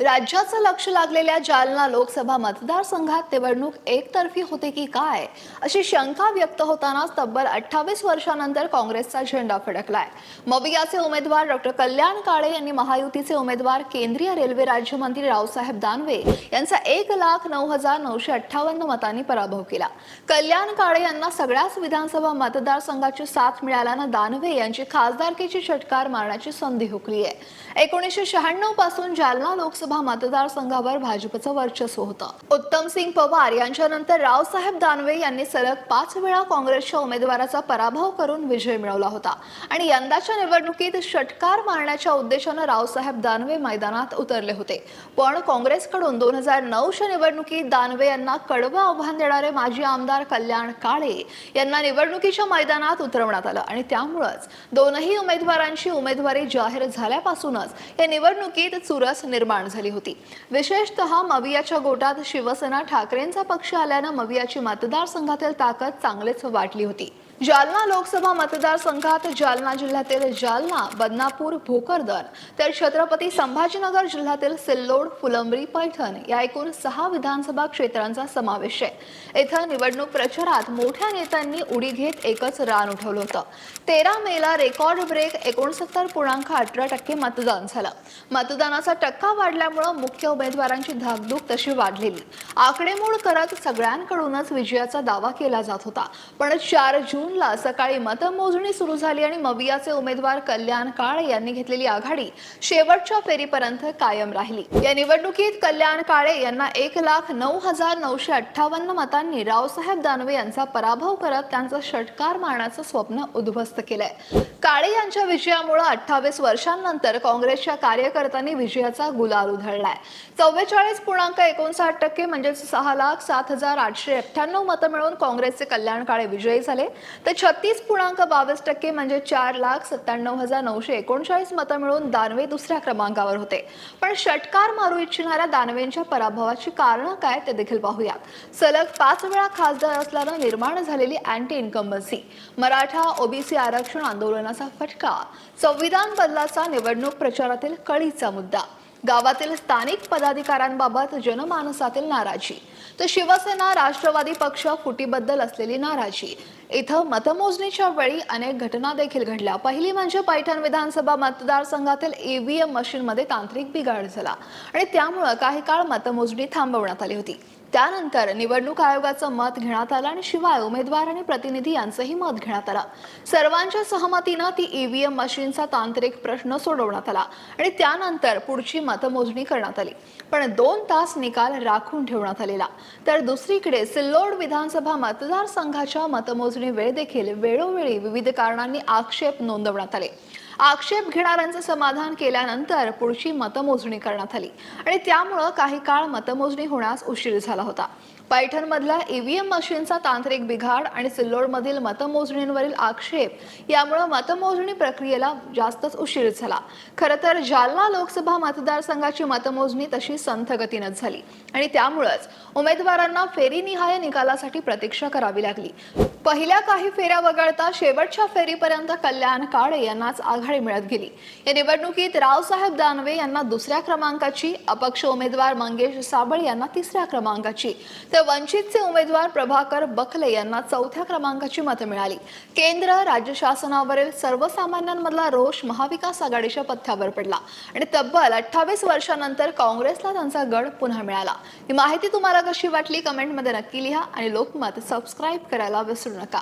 राज्याचं लक्ष लागलेल्या जालना लोकसभा मतदारसंघात निवडणूक एकतर्फी होते की काय? अशी शंका व्यक्त होतानाच तब्बल अठ्ठावीस वर्षानंतर काँग्रेसचा झेंडा फडकलाय. मवियाचे उमेदवार डॉक्टर कल्याण काळे यांनी महायुतीचे उमेदवार केंद्रीय रेल्वे राज्यमंत्री रावसाहेब दानवे यांचा एक लाख नऊ हजार नऊशे अठ्ठावन्न मतांनी पराभव केला. कल्याण काळे यांना सगळ्याच विधानसभा मतदारसंघाची साथ मिळाल्यानं दानवे यांची खासदारकीची षटकार मारण्याची संधी हुकली आहे एकोणीसशे शहाण्णवपासून जालना लोकसभा मतदारसंघावर भाजपचं वर्चस्व होतं. उत्तम सिंग पवार यांच्यानंतर रावसाहेब दानवे यांनी सलग पाच वेळा काँग्रेसच्या उमेदवाराचा पराभव करून विजय मिळवला होता. आणि यंदाच्या निवडणुकीत षटकार मारण्याच्या उद्देशानं रावसाहेब दानवे मैदानात उतरले होते. पण काँग्रेसकडून दोन हजार नऊच्या निवडणुकीत दानवे यांना कडवं आव्हान देणारे माजी आमदार कल्याण काळे यांना निवडणुकीच्या मैदानात उतरवण्यात आलं. आणि त्यामुळंच दोनही उमेदवारांची उमेदवारी जाहीर झाल्यापासूनच या निवडणुकीत चुरस निर्माण झाली होती. विशेषतः मवियाच्या गोटात शिवसेना ठाकरेंचा पक्ष आल्यानं मवियाची मतदारसंघातील ताकद चांगलीच वाटली होती. जालना लोकसभा मतदारसंघात जालना जिल्ह्यातील जालना बदनापूर भोकरदन तर छत्रपती संभाजीनगर जिल्ह्यातील सिल्लोड फुलंब्री पैठण या एकूण सहा विधानसभा क्षेत्रांचा समावेश आहे. इथं निवडणूक प्रचारात मोठ्या नेत्यांनी उडी घेत एकच रान उठवलं होतं. तेरा मेला रेकॉर्ड ब्रेक एकोणसत्तर पूर्णांक अठरा टक्के मतदान झालं. मतदानाचा टक्का वाढल्यामुळं मुख्य उमेदवारांची धाकधूक तशी वाढलेली. आकडेमोड करत सगळ्यांकडूनच विजयाचा दावा केला जात होता. पण चार जून जूनला सकाळी मतमोजणी सुरू झाली आणि मवियाचे उमेदवार कल्याण काळे यांनी घेतलेली आघाडी शेवटच्या फेरीपर्यंत कायम राहिली. या निवडणुकीत कल्याण काळे यांना एक लाख नऊ हजार नऊशे अठ्ठावन्न मतांनी रावसाहेब दानवे यांचा पराभव करत त्यांचा षटकार मारण्याचं स्वप्न उद्ध्वस्त केलंय. काळे यांच्या विजयामुळे अठ्ठावीस वर्षांनंतर काँग्रेसच्या कार्यकर्त्यांनी विजयाचा गुलाल उधळलाय. चव्वेचाळीस पूर्णांक एकोणसाठ टक्के म्हणजेच सहा लाख सात हजार आठशे अठ्ठ्याण्णव मतं मिळवून काँग्रेसचे कल्याण काळे विजयी झाले. तर छत्तीस पूर्णांक बावीस टक्के म्हणजे चार लाख सत्त्याण्णव हजार नऊशे एकोणचाळीस मतं मिळून दानवे दुसऱ्या क्रमांकावर होते. पण षटकार मारू इच्छिणाऱ्या दानवेंच्या पराभवाची कारणं काय ते देखील पाहूयात. सलग पाच वेळा खासदार असल्यानं निर्माण झालेली अँटी इन्कम्बन्सी मराठा ओबीसी आरक्षण आंदोलनाचा फटका. संविधान बदलाचा निवडणूक प्रचारातील कळीचा मुद्दा. गावातील स्थानिक पदाधिकाऱ्यांबाबत जनमानसातील नाराजी. तर शिवसेना राष्ट्रवादी पक्ष फुटीबद्दल असलेली नाराजी. इथं मतमोजणीच्या वेळी अनेक घटना देखील घडल्या. पहिली म्हणजे पैठण विधानसभा मतदारसंघातील ईव्हीएम मशीनमध्ये तांत्रिक बिघाड झाला आणि त्यामुळं काही काळ मतमोजणी थांबवण्यात आली होती. त्यानंतर निवडणूक आयोगाचं मत घेण्यात आलं आणि शिवाय उमेदवार आणि प्रतिनिधी यांचंही मत घेण्यात आलं. सर्वांच्या सहमतीनं ती ईव्हीएम मशीनचा तांत्रिक प्रश्न सोडवण्यात आला आणि त्यानंतर पुढची मतमोजणी करण्यात आली. पण दोन तास निकाल राखून ठेवण्यात आलेला. तर दुसरीकडे सिल्लोड विधानसभा मतदारसंघाच्या मतमोजणी वेळ देखील वेळोवेळी विविध कारणांनी आक्षेप नोंदवण्यात आले. आक्षेप घेणाऱ्यांचं समाधान केल्यानंतर पुढची मतमोजणी करण्यात आली. आणि त्यामुळं काही काळ मतमोजणी होण्यास उशीर झाला होता. पैठणमधल्या ईव्हीएम मशीनचा तांत्रिक बिघाड आणि सिल्लोडमधील मतमोजणींवरील आक्षेप यामुळे मतमोजणी प्रक्रियेला जास्तच उशीर झाला. खरं तर जालना लोकसभा मतदारसंघाची मतमोजणी तशी संथ गतीनंच झाली. आणि त्यामुळंच उमेदवारांना फेरीनिहाय निकालासाठी प्रतीक्षा करावी लागली. पहिल्या काही फेऱ्या वगळता शेवटच्या फेरीपर्यंत कल्याण काळे यांनाच आघाडी मिळत गेली. या निवडणुकीत रावसाहेब दानवे यांना दुसऱ्या क्रमांकाची अपक्ष उमेदवार मंगेश साबळ यांना तिसऱ्या क्रमांकाची तर वंचितचे उमेदवार प्रभाकर बखले यांना चौथ्या क्रमांकाची मतं मिळाली. केंद्र राज्य शासनावरील सर्वसामान्यांमधला रोष महाविकास आघाडीच्या पथ्यावर पडला आणि तब्बल अठ्ठावीस वर्षानंतर काँग्रेसला त्यांचा गड पुन्हा मिळाला. ही माहिती तुम्हाला कशी वाटली? कमेंटमध्ये नक्की लिहा आणि लोकमत सबस्क्राईब करायला विसरू नका.